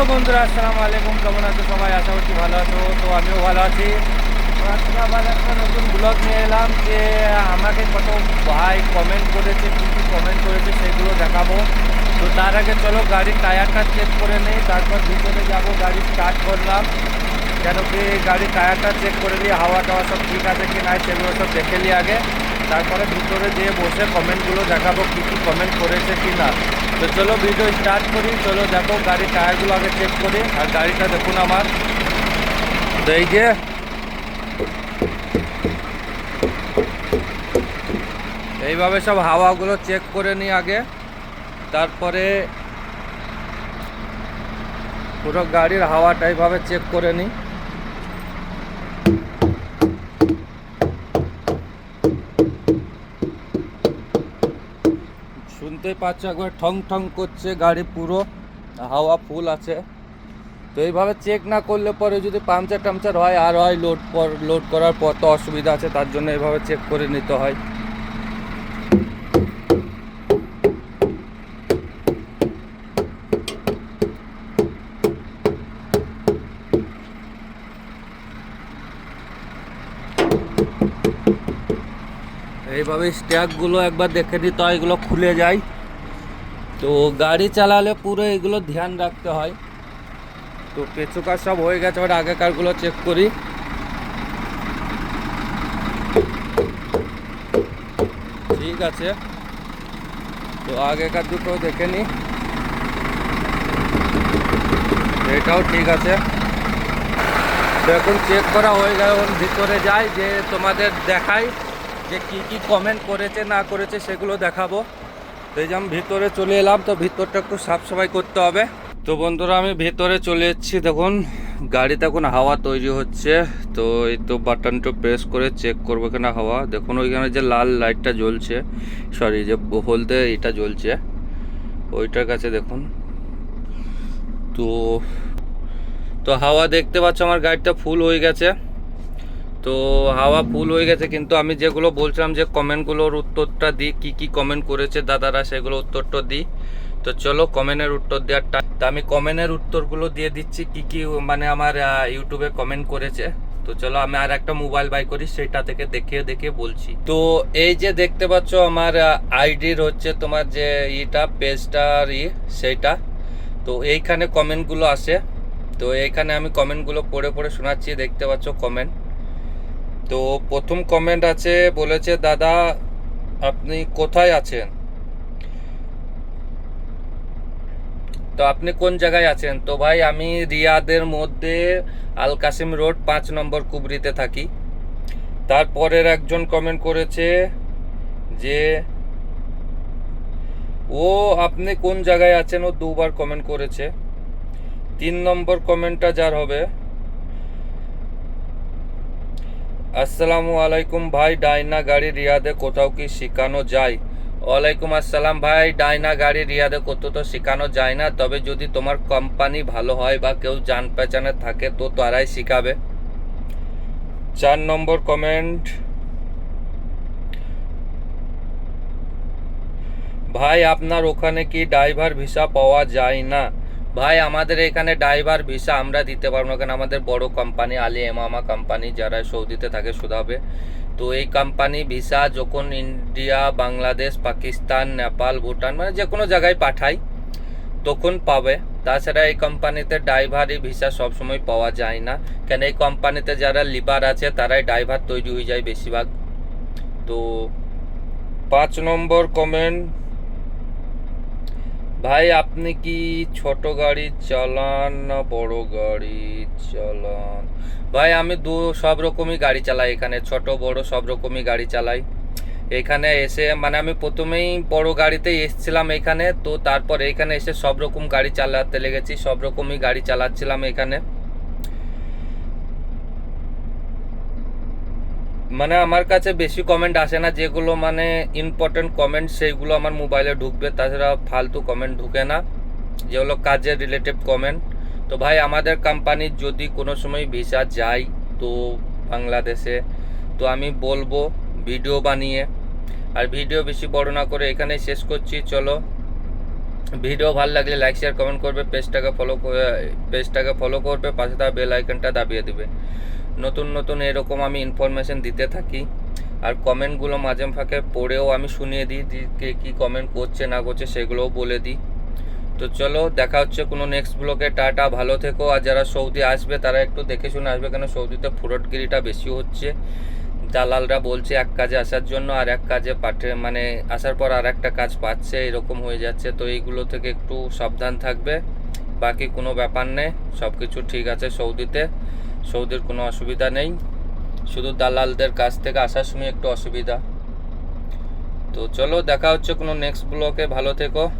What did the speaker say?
Hello বন্ধুরা, আসসালামু আলাইকুম। কেমন আছো সবাই? আশা করছি ভালো আছো। তো আমিও ভালো আছি। আবার একটা নতুন ব্লগ নিয়ে এলাম যে আমাকে কত ভাই কমেন্ট করেছে, কী কী কমেন্ট করেছে সেগুলো দেখাবো। তো তার আগে চলো গাড়ির টায়ারটা চেক করে নেই, তারপর ভিতরে যাব, গাড়ি স্টার্ট করলাম। কেন কি গাড়ির টায়ারটা চেক করে নিই হাওয়া টাওয়া সব ঠিক আছে কি নাই সেগুলো সব দেখে নিই আগে। তারপরে ভিতরে যেয়ে বসে কমেন্টগুলো দেখাবো, কী কী কমেন্ট করেছে কি না তো চলো ভিডিও স্টার্ট করি, চলো দেখো গাড়ির টায়ারগুলো আগে চেক করি, আর গাড়িটা দেখুন আমার। তো এই যে, এইভাবে সব হাওয়াগুলো চেক করে নিই আগে। তারপরে পুরো গাড়ির হাওয়াটা এইভাবে চেক করে নিই। শুনতেই পাচ্ছ, একবার ঠং ঠং করছে গাড়ি পুরো, হাওয়া ফুল আছে। তো এইভাবে চেক না করলে পরে যদি পাংচার টামচার হয়, আর হয় লোড লোড করার পর তো অসুবিধা আছে, তার জন্য এইভাবে চেক করে নিতে হয়। এইভাবে স্ট্যাকগুলো একবার দেখে নিতে হয় এগুলো খুলে যায়। তো গাড়ি চালালে পুরো এগুলো ধ্যান রাখতে হয়। তো পেছুকার সব হয়ে গেছে, এবার আগেকারগুলো চেক করি। ঠিক আছে। তো আগেকার দুটো দেখে নি। এটাও ঠিক আছে। তো এখন চেক করা হয়ে গেল ভিতরে যাই, যে তোমাদের দেখাই। যে কি কি কমেন্ট করেছে, না করেছে সেগুলো দেখাবো। তো এই যে আমি ভিতরে চলে এলাম, তো ভিতরটা একটু সাফ সাফাই করতে হবে। তো বন্ধুরা, আমি ভেতরে চলে এসেছি। দেখুন, গাড়িতে এখন হাওয়া তৈরি হচ্ছে। তো এই তো বাটনটা প্রেস করে চেক করব এখানে হাওয়া। দেখুন, ওইখানে যে লাল লাইটটা জ্বলছে সরি যে হলদে এটা জ্বলছে, ওইটার কাছে দেখুন। তো তো হাওয়া দেখতে পাচ্ছ, আমার গাড়িটা ফুল হয়ে গেছে। তো হাওয়া ফুল হয়ে গেছে, কিন্তু আমি যেগুলো বলছিলাম যে কমেন্টগুলোর উত্তরটা দিই, কী কী কমেন্ট করেছে দাদারা সেগুলো উত্তরটা দিই। তো চলো কমেন্টের উত্তর দেওয়ার তা আমি কমেন্টের উত্তরগুলো দিয়ে দিচ্ছি, কি কি মানে আমার ইউটিউবে কমেন্ট করেছে। তো চলো আমি আর একটা মোবাইল বাই করি, সেটা থেকে দেখিয়ে দেখে বলছি। তো এই যে দেখতে পাচ্ছ আমার আইডির হচ্ছে তোমার যে ইটা পেজটার ই, সেইটা। তো এইখানে কমেন্টগুলো আসে। তো এইখানে আমি কমেন্টগুলো পড়ে পড়ে শোনাচ্ছি, দেখতে পাচ্ছ কমেন্ট। তো প্রথম কমেন্ট আছে, বলেছে, দাদা, আপনি কোথায় আছেন? তো আপনি কোন জায়গায় আছেন? তো ভাই, আমি রিয়াদের মধ্যে আল কাসিম রোড পাঁচ নম্বর কুবরিতে থাকি। তারপরের একজন কমেন্ট করেছে যে, ও, আপনি কোন জায়গায় আছেন? ও দুবার কমেন্ট করেছে। তিন নম্বর কমেন্টটা যার হবে? আসসালামু আলাইকুম ভাই, ডাইনা গাড়ি রিয়াদে কোথাও কি শেখানো যায়? ওয়ালাইকুম আসসালাম ভাই, ডাইনা গাড়ি রিয়াদে কোথাও তো শেখানো যায় না, তবে যদি তোমার কোম্পানি ভালো হয় বা কেউ জান পেচানে থাকে, তো তারাই শিখাবে চার নম্বর কমেন্ট। ভাই, আপনার ওখানে কি ড্রাইভার ভিসা পাওয়া যায় না? ভাই, আমাদের এখানে ড্রাইভার ভিসা আমরা দিতে পারব না, কারণ আমাদের বড় কোম্পানি আলি এমামা কোম্পানি যারা সৌদিতে থাকে সুদাবে তো এই কোম্পানি ভিসা যখন ইন্ডিয়া, বাংলাদেশ, পাকিস্তান, নেপাল, ভুটান মানে যে কোনো জায়গায় পাঠায় তখন পাবে। তাছাড়া এই কোম্পানিতে ড্রাইভারই ভিসা সবসময় পাওয়া যায় না। কেন, এই কোম্পানিতে যারা লিবার আছে, তারাই ড্রাইভার তৈরি হয়ে যায় বেশিরভাগ। তো পাঁচ নম্বর কমেন্ট ভাই, আপনি কি ছোট গাড়ি চালান না বড় গাড়ি চালান? ভাই, আমি দু সব রকমই গাড়ি চালাই এখানে, ছোট, বড় সব রকমই গাড়ি চালাই। এখানে এসে মানে আমি প্রথমেই বড় গাড়িতে এসেছিলাম এখানে, তো তারপর এখানে এসে সব রকম গাড়ি চালাতে লেগেছি, সব রকমই গাড়ি চালাচ্ছিলাম এখানে। মানে আমার কাছে বেশি কমেন্ট আসে না, যেগুলো মানে ইম্পর্টেন্ট কমেন্ট সেইগুলো আমার মোবাইলে ঢুকবে, তাছাড়া ফালতু কমেন্ট ঢুকে না যেগুলো কাজের রিলেটিভ কমেন্ট তো ভাই, আমাদের কোম্পানির যদি কোনো সময় ভিসা যায় তো বাংলাদেশে, তো আমি বলব ভিডিও বানিয়ে। আর ভিডিও বেশি বড় না করে এখানে শেষ করছি, চলো। ভিডিও ভালো লাগলে লাইক শেয়ার কমেন্ট করবে পেজটাকে ফলো পেজটাকে ফলো করবে, পাশে তার বেল আইকনটা দাবিয়ে দিবে। নতুন নতুন এরকম আমি ইনফরমেশন দিতে থাকি। আর কমেন্টগুলো মাঝে ফাঁকে পড়েও আমি শুনিয়ে দিই কে কী কমেন্ট করছে, না করছে, সেগুলোও বলে দিই। তো চলো, দেখা হচ্ছে কোনো নেক্সট ব্লকে টাটা, ভালো থেকো। আর যারা সৌদি আসবে, তারা একটু দেখে শুনে আসবে কেন সৌদিতে ফুরটগিরিটা বেশি হচ্ছে। দালালরা বলছে এক কাজে আসার জন্য, আর এক কাজে পাঠে মানে আসার পর আর একটা কাজ পাচ্ছে, এরকম হয়ে যাচ্ছে। তো এইগুলো থেকে একটু সাবধান থাকবে। বাকি কোনো ব্যাপার নেই সব কিছু ঠিক আছে সৌদিতে। সৌদির কোনো অসুবিধা নেই। শুধু দালালদের কাছ থেকে আসার সময় একটু অসুবিধা। তো চলো দেখা হচ্ছে কোনো নেক্সট ব্লকে ভালো থেকো।